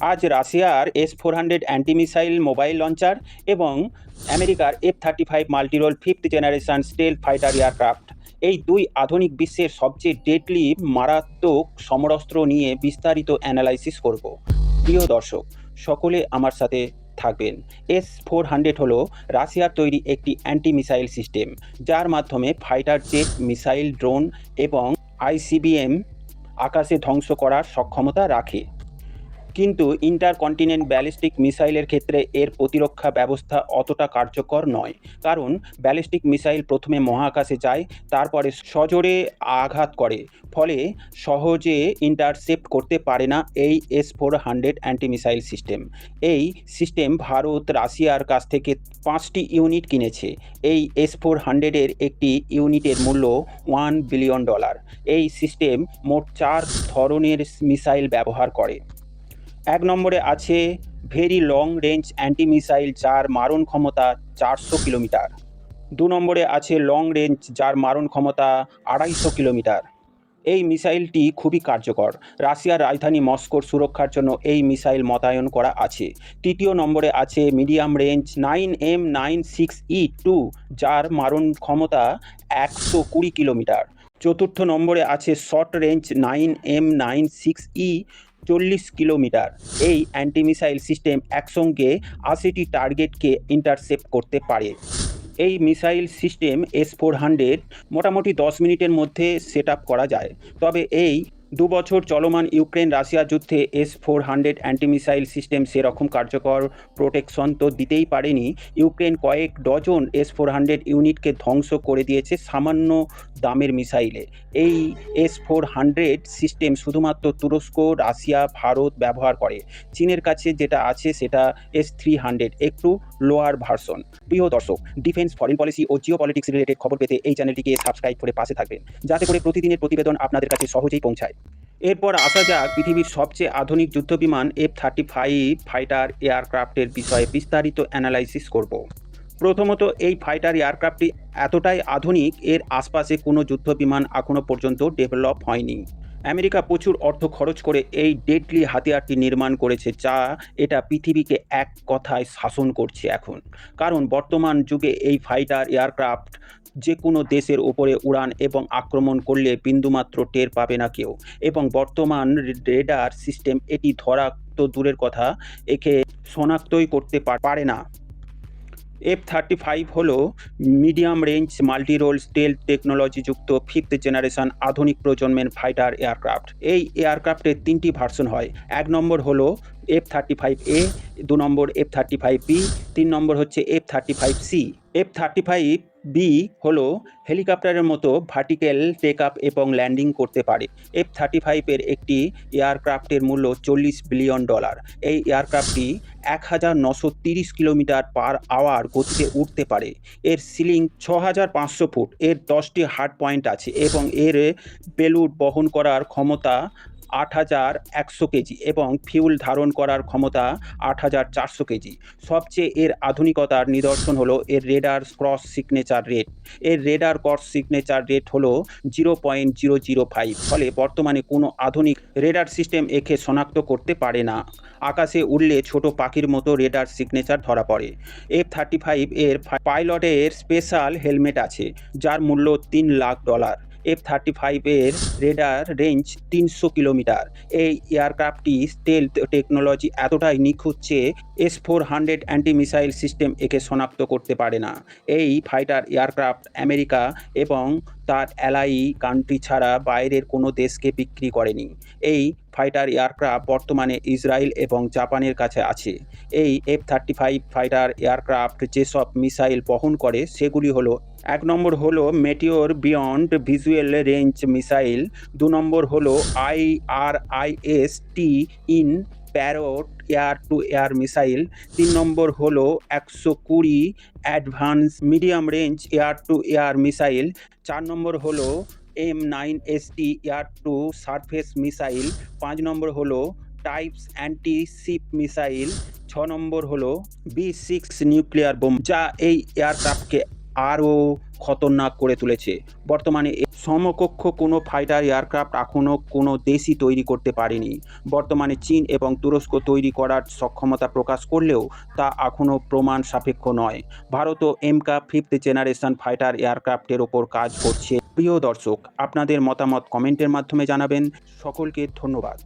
আজ রাশিয়ার S four hundred anti missile mobile launcher এবং আমেরিকার F thirty five multirole fifth generation stealth fighter aircraft এই দুই আধুনিক বিশ্বের সবচেয়ে ডেডলি মারাত্মক সমরাস্ত্র নিয়ে বিস্তারিত অ্যানালাইসিস করব। প্রিয় দর্শক, সকলে আমার সাথে থাকবেন। এস ফোর হান্ড্রেড হলো রাশিয়ার তৈরি একটি অ্যান্টি মিসাইল সিস্টেম যার মাধ্যমে ফাইটার জেট মিসাইল ড্রোন এবং আইসিবিএম আকাশে ধ্বংস করার সক্ষমতা রাখে। কিন্তু ইন্টারকন্টিনেন্ট ব্যালিস্টিক মিসাইলের ক্ষেত্রে এর প্রতিরক্ষা ব্যবস্থা অতটা কার্যকর নয়। কারণ ব্যালিস্টিক মিসাইল প্রথমে মহাকাশে যায়, তারপরে সজোরে আঘাত করে, ফলে সহজে ইন্টারসেপ্ট করতে পারে না এই S four hundred anti missile system এই সিস্টেম ভারত, রাশিয়ার কাছ থেকে পাঁচটি ইউনিট কিনেছে। এই এস ফোর হান্ড্রেডের একটি ইউনিটের মূল্য ওয়ান বিলিয়ন ডলার এই সিস্টেম মোট চার ধরনের মিসাইল ব্যবহার করে। এক নম্বরে আছে very long range anti missile যার মারণ ক্ষমতা চারশো কিলোমিটার। দু নম্বরে আছে লং রেঞ্জ যার মারণ ক্ষমতা আড়াইশো কিলোমিটার। এই মিসাইলটি খুবই কার্যকর। রাশিয়ার রাজধানী মস্কোর সুরক্ষার জন্য এই মিসাইল মোতায়েন করা আছে। তৃতীয় নম্বরে আছে medium range nine M nine six E two যার মারণ ক্ষমতা একশো কুড়ি কিলোমিটার। চতুর্থ নম্বরে আছে short range nine M nine six E চল্লিশ কিলোমিটার। এই অ্যান্টি মিসাইল সিস্টেম একসঙ্গে আশিটি টার্গেটকে ইন্টারসেপ্ট করতে পারে। এই missile system S four hundred মোটামুটি দশ মিনিটের মধ্যে সেট করা যায়। তবে এই দু বছর চলমান ইউক্রেন রাশিয়া যুদ্ধে S four hundred anti missile system সেরকম কার্যকর প্রোটেকশন তো দিতেই পারেনি। ইউক্রেন কয়েক ডজন এস ফোর হান্ড্রেড ইউনিটকে ধ্বংস করে দিয়েছে সামান্য দামের মিসাইলে। এই এস ফোর হান্ড্রেড সিস্টেম শুধুমাত্র তুরস্ক, রাশিয়া, ভারত ব্যবহার করে। চীনের কাছে যেটা আছে সেটা এস থ্রি হান্ড্রেড, একটু লোয়ার ভার্সন। প্রিয় দর্শক, ডিফেন্স, ফরেন পলিসি ও জিও পলিটিক্স রিলেটেড খবর পেতে এই চ্যানেলটিকে সাবস্ক্রাইব করে পাশে থাকবেন। যাতে করে প্রতিদিনের প্রতিবেদন আপনাদের কাছে সহজেই পৌঁছায়। এরপর আসা যাক পৃথিবীর সবচেয়ে আধুনিক যুদ্ধবিমান এফ থার্টি ফাইভ ফাইটার এয়ারক্রাফটের বিষয়ে বিস্তারিত অ্যানালাইসিস করব। প্রথমত, এই ফাইটার এয়ারক্রাফটটি এতটাই আধুনিক, এর আশপাশে কোনো যুদ্ধবিমান এখনও পর্যন্ত ডেভেলপ হয়নি। আমেরিকা প্রচুর অর্থ খরচ করে এই ডেডলি হাতিয়ারটি নির্মাণ করেছে, যা এটা পৃথিবীকে এক কথায় শাসন করছে এখন। কারণ বর্তমান যুগে এই ফাইটার এয়ারক্রাফট যে কোনো দেশের ওপরে উড়ান এবং আক্রমণ করলে বিন্দুমাত্র টের পাবে না কেউ। এবং বর্তমান রেডার সিস্টেম এটি ধরা তো দূরের কথা, একে শনাক্তই করতে পারে না। এফ থার্টি ফাইভ হলো medium range multi role stealth টেকনোলজিযুক্ত fifth generation আধুনিক প্রজন্মের ফাইটার এয়ারক্রাফট এই এয়ারক্রাফটের তিনটি ভার্সন হয়। এক নম্বর হলো এফ থার্টি ফাইভ এ দু নম্বর এফ থার্টি ফাইভ বি তিন নম্বর হচ্ছে F thirty five C F thirty five B হলো হেলিকপ্টারের মতো ভার্টিক্যাল টেক আপ এবং ল্যান্ডিং করতে পারে। এফ থার্টি ফাইভের একটি এয়ারক্রাফটের মূল্য চল্লিশ বিলিয়ন ডলার এই এয়ারক্রাফটটি এক হাজার নশো তিরিশ কিলোমিটার পার আওয়ার গতিতে উঠতে পারে। এর সিলিং ছ হাজার পাঁচশো ফুট। এর দশটি হার্ড পয়েন্ট আছে এবং এর পেলুড বহন করার ক্ষমতা আট হাজার একশো কেজি এবং ফিউল ধারণ করার ক্ষমতা আট হাজার চারশো কেজি। সবচেয়ে এর আধুনিকতার নিদর্শন হলো এর রেডার ক্রস সিগনেচার রেট। এর রেডার ক্রস সিগনেচার রেট হলো zero point zero zero five. ফলে বর্তমানে কোনো আধুনিক রেডার সিস্টেম একে শনাক্ত করতে পারে না। আকাশে উড়লে ছোট পাখির মতো রেডার সিগনেচার ধরা পড়ে। এফ থার্টি ফাইভ এর পাইলটের স্পেশাল হেলমেট আছে, যার মূল্য তিন লাখ ডলার। এফ থার্টি ফাইভের রেডার রেঞ্জ তিনশো কিলোমিটার। এই এয়ারক্রাফটটি স্টেল টেকনোলজি এতটাই নিখুঁত যে S four hundred anti missile system একে শনাক্ত করতে পারে না। এই ফাইটার এয়ারক্রাফট আমেরিকা এবং তার অ্যালাই কান্ট্রি ছাড়া বাইরের কোনো দেশকে বিক্রি করেনি। এই ফাইটার এয়ারক্রাফট বর্তমানে ইসরায়েল এবং জাপানের কাছে আছে। এই F thirty five fighter aircraft যেসব মিসাইল বহন করে, সেগুলি হলো, এক নম্বর হলো meteor beyond visual range missile দু নম্বর হলো S T in parrot air to air missile তিন নম্বর হলো একশো কুড়ি advance medium range air to air missile চার নম্বর হলো M nine S T air to surface missile পাঁচ নম্বর হলো টাইপস অ্যান্টি শিপ মিসাইল ছ নম্বর হলো বি সিক্স নিউক্লিয়ার বোম যা এই এয়ারক্রাফটকে আরও খতরনাক করে তুলেছে। বর্তমানে সমকক্ষ কোনো ফাইটার এয়ারক্রাফট এখনও কোনো দেশই তৈরি করতে পারেনি। বর্তমানে চীন এবং তুরস্ক তৈরি করার সক্ষমতা প্রকাশ করলেও তা এখনও প্রমাণ সাপেক্ষ নয়। ভারতও এমকা ফিফথ জেনারেশন ফাইটার এয়ারক্রাফটের ওপর কাজ করছে। প্রিয় দর্শক, আপনাদের মতামত কমেন্টের মাধ্যমে জানাবেন। সকলকে ধন্যবাদ।